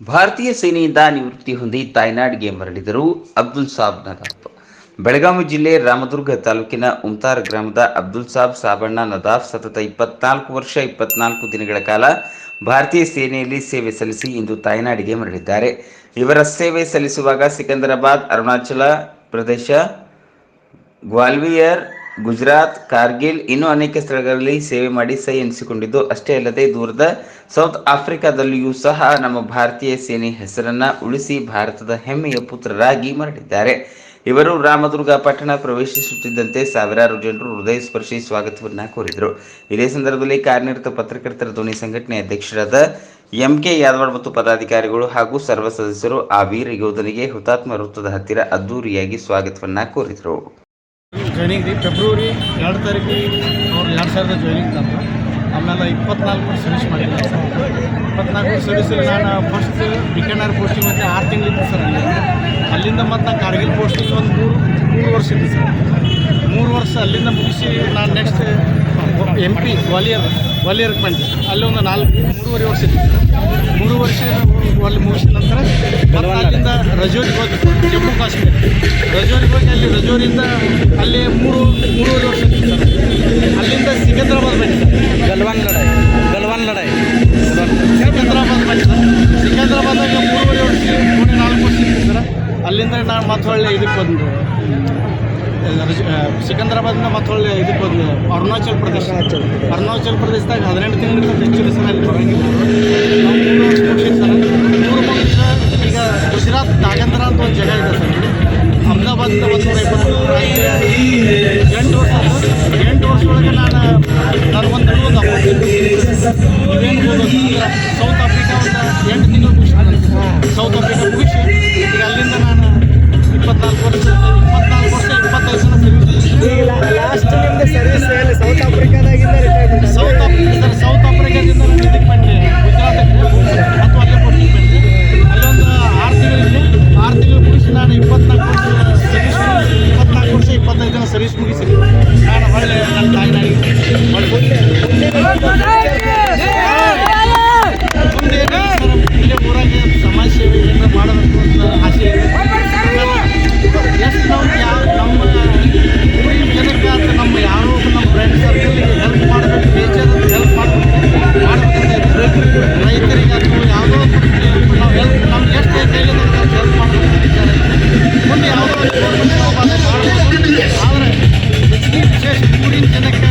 ಭಾರತೀಯ ಸೇನೆಯಿಂದ ನಿವೃತ್ತಿ ಹೊಂದಿ ತಾಯ್ನಾಡಿಗೆ ಮರಳಿದರು ಅಬ್ದುಲ್ ಸಾಬ್ ನದಾಫ್. ಬೆಳಗಾವಿ ಜಿಲ್ಲೆ ರಾಮದುರ್ಗ ತಾಲೂಕಿನ ಉಮ್ತಾರ್ ಗ್ರಾಮದ ಅಬ್ದುಲ್ ಸಾಬ್ ಸಾಬಣ್ಣ ನದಾಫ್ ಸತತ ಇಪ್ಪತ್ನಾಲ್ಕು ವರ್ಷ, ಇಪ್ಪತ್ನಾಲ್ಕು ದಿನಗಳ ಕಾಲ ಭಾರತೀಯ ಸೇನೆಯಲ್ಲಿ ಸೇವೆ ಸಲ್ಲಿಸಿ ಇಂದು ತಾಯ್ನಾಡಿಗೆ ಮರಳಿದ್ದಾರೆ. ಇವರ ಸೇವೆ ಸಲ್ಲಿಸುವಾಗ ಸಿಕಂದರಾಬಾದ್, ಅರುಣಾಚಲ ಪ್ರದೇಶ, ಗ್ವಾಲ್ವಿಯರ್ ಗುಜರಾತ್, ಕಾರ್ಗಿಲ್, ಇನ್ನೂ ಅನೇಕ ಸ್ಥಳಗಳಲ್ಲಿ ಸೇವೆ ಮಾಡಿ ಸೈ ಎನಿಸಿಕೊಂಡಿದ್ದು. ಅಷ್ಟೇ ಅಲ್ಲದೆ ದೂರದ ಸೌತ್ ಆಫ್ರಿಕಾದಲ್ಲಿಯೂ ಸಹ ನಮ್ಮ ಭಾರತೀಯ ಸೇನೆ ಹೆಸರನ್ನ ಉಳಿಸಿ ಭಾರತದ ಹೆಮ್ಮೆಯ ಪುತ್ರರಾಗಿ ಮರಳಿದ್ದಾರೆ. ಇವರು ರಾಮದುರ್ಗ, ಪಟ್ಟಣ ಪ್ರವೇಶಿಸುತ್ತಿದ್ದಂತೆ ಸಾವಿರಾರು ಜನರು ಹೃದಯ ಸ್ಪರ್ಶಿ ಸ್ವಾಗತವನ್ನ ಕೋರಿದರು. ಇದೇ ಸಂದರ್ಭದಲ್ಲಿ ಕಾರ್ಯನಿರತ ಪತ್ರಕರ್ತರ ಧ್ವನಿ ಸಂಘಟನೆ ಅಧ್ಯಕ್ಷರಾದ ಎಂ ಕೆ ಯಾದವಾಡ್ ಮತ್ತು ಪದಾಧಿಕಾರಿಗಳು ಹಾಗೂ ಸರ್ವ ಸದಸ್ಯರು ಆ ವೀರ ಯೋಧನಿಗೆ ಹುತಾತ್ಮ ವೃತ್ತದ ಹತ್ತಿರ ಅದ್ದೂರಿಯಾಗಿ ಸ್ವಾಗತವನ್ನ ಕೋರಿದರು. ಜಾಯ್ನಿಂಗ್ ರೀ. ಫೆಬ್ರವರಿ ಎರಡು ತಾರೀಕು ಅವ್ರು ಎರಡು ಸಾವಿರದ ಜಾಯ್ನಿಂಗ್ ತಂದು ಆಮೇಲೆ ಇಪ್ಪತ್ನಾಲ್ಕು ಸರ್ವಿಸ್ ಮಾಡಿಲ್ಲ ಸರ್ ಇಪ್ಪತ್ನಾಲ್ಕು ಸರ್ವಿಸಲ್ಲಿ ನಾನು ಫಸ್ಟ್ ಬಿಕನಾರ್ ಪೋಸ್ಟಿಂಗ್ ಮತ್ತು ಆರು ತಿಂಗಳಿತ್ತು ಸರ್ ಅಲ್ಲಿ. ಅಲ್ಲಿಂದ ಮತ್ತು ನಾನು ಕಾರ್ಗಿಲ್ ಪೋಸ್ಟಿಂಗ್ ಒಂದು ಮೂರು ಮೂರು ವರ್ಷ ಇತ್ತು ಸರ್ ಮೂರು ವರ್ಷ ಅಲ್ಲಿಂದ ಮುಗಿಸಿ ನಾನು ನೆಕ್ಸ್ಟ್ ಎಂ ಪಿ ಗ್ವಾಲಿಯರ್ ಗ್ವಾಲಿಯರ್ಗೆ ಬಂದೆ. ಅಲ್ಲಿ ಒಂದು ನಾಲ್ಕು, ಮೂರುವರೆ ವರ್ಷ ಇತ್ತು ಮೂರು ವರ್ಷ ಅಲ್ಲಿ ಮುಗಿಸಿದ ನಂತರ ಅಲ್ಲಿಂದ ರಜೋರಿಗೆ ಹೋಗಿ ಜಮ್ಮು ಕಾಶ್ಮೀರ. ರಜೋರಿಗೆ ಹೋಗಿ ಅಲ್ಲಿ ರಜೋರಿಂದ ಅಲ್ಲಿ ಮೂರು ಮೂರುವರೆ ವರ್ಷ ಅಲ್ಲಿಂದ ಸಿಕಂದ್ರಾಬಾದ್ ಬಂತು ಸರ್ ಗಲ್ವಾನ್ ಲಡಾಯಿ ಗಲ್ವಾನ್ ಲಡಾಯಿ ಸಿಕಂದ್ರಾಬಾದ್ ಬಂದೆ ಸರ್ ಸಿಕಂದ್ರಾಬಾದಾಗ ಮೂರುವರೆ ವರ್ಷ ಮೂರು ನಾಲ್ಕು ವರ್ಷ ಸರ. ಅಲ್ಲಿಂದ ನಾನು ಮತ್ತೊಳ್ಳೆ ಇದಕ್ಕೆ ಬಂದು ಸಿಕಂದ್ರಾಬಾದಿಂದ ಮತ್ತು ಸಿಕಂದ್ರಾಬಾದ್ನ ಮತ್ತೆ ಒಳ್ಳೆ ಇದಕ್ಕೆ ಬಂದು ಅರುಣಾಚಲ್ ಪ್ರದೇಶ. ಅರುಣಾಚಲ್ ಪ್ರದೇಶದಾಗ ಹದಿನೆಂಟು ತಿಂಗಳಿಂದ ಹೆಚ್ಚು ಸರ್ ಅಲ್ಲಿ ಬರೋಂಗಿಲ್ಲ ನಾವು ಮೂರು ವರ್ಷ ಮೂರು ಈಗ ಗುಜರಾತ್ ನಾಗೇಂದ್ರ ಅಂತ ಒಂದು ಜಾಗ ಇದೆ ಸರ್ ಅಹಮದಾಬಾದಿಂದ ಒಂದು ನೂರ ಇಪ್ಪತ್ತು ಎಂಟು ವರ್ಷ. ಎಂಟು ವರ್ಷ ಒಳಗೆ ನಾನು ಸೌತ್ ಆಫ್ರಿಕಾ ಎಂಟು ತಿಂಗಳು ಸೌತ್ ಆಫ್ರಿಕಾ ಮುಗಿಸಿ ಅಲ್ಲಿಂದ ನಾನು ಇಪ್ಪತ್ನಾಲ್ಕು ವರ್ಷ ಇಪ್ಪತ್ನಾಲ್ಕು ವರ್ಷ ಇಪ್ಪತ್ತೈದು ಸಲ ಸರ್ವಿಸ್ ಲಾಸ್ಟ್ ನಿಮ್ದು ಸರ್ವಿಸ್ ಎಲ್ಲಿ ಸೌತ್ ಆಫ್ರಿಕಾದಾಗಿಂದ ರಿಟೈರ್ಮೆಂಟ್ ಸೌತ್ ಸೌತ್ ಆಫ್ರಿಕಾದಿಂದ ನಾನು ಇದಕ್ಕೆ ಬಂದೆ ಗುಜರಾತಕ್ಕೆ ಮತ್ತು ಬಂದೆ ಅಲ್ಲೊಂದು ಆರು ತಿಂಗಳಿದೆ ಆರು ತಿಂಗಳು ಮುಗಿಸಿ ನಾನು ಇಪ್ಪತ್ನಾಲ್ಕು ಸರ್ವಿಸ್ ಮುಗಿಸಿ ನಾನು ಹೊಳ್ಳೆ ನನ್ನ ತಾಯಿನಾಡಿಗೆ ಹೊಳ್ಳೆ ಮುಂದೆ ಇಲ್ಲೇ ಊರಾಗೆ ಸಮಾಜ ಸೇವೆ ಏನಾರ ಮಾಡಬೇಕು ಅಂತ ಆಸೆ ಇದೆ. ಎಷ್ಟು ನಾವು ನಮ್ಮ ಊರಿನ ಜನಕ್ಕೆ ನಮ್ಮ ಯಾರೋ ನಮ್ಮ ಫ್ರೆಂಡ್ ಸರ್ಕಲ್ಗೆ ಹೆಲ್ಪ್ ಮಾಡಬೇಕು ಬೇಜಾರು ಹೆಲ್ಪ್ ಮಾಡಬೇಕು, ಮಾಡ್ಬೇಕಂತ ಇದೆ ರೈತರಿಗಾದ್ರು ಯಾವುದೋ ನಾವು ಹೆಲ್ಪ್ ನಮ್ಗೆ ಎಷ್ಟು ಕೈಲಿ ಹೆಲ್ಪ್ ಯಾವುದೋ ವಿಶೇಷ ಊರಿನ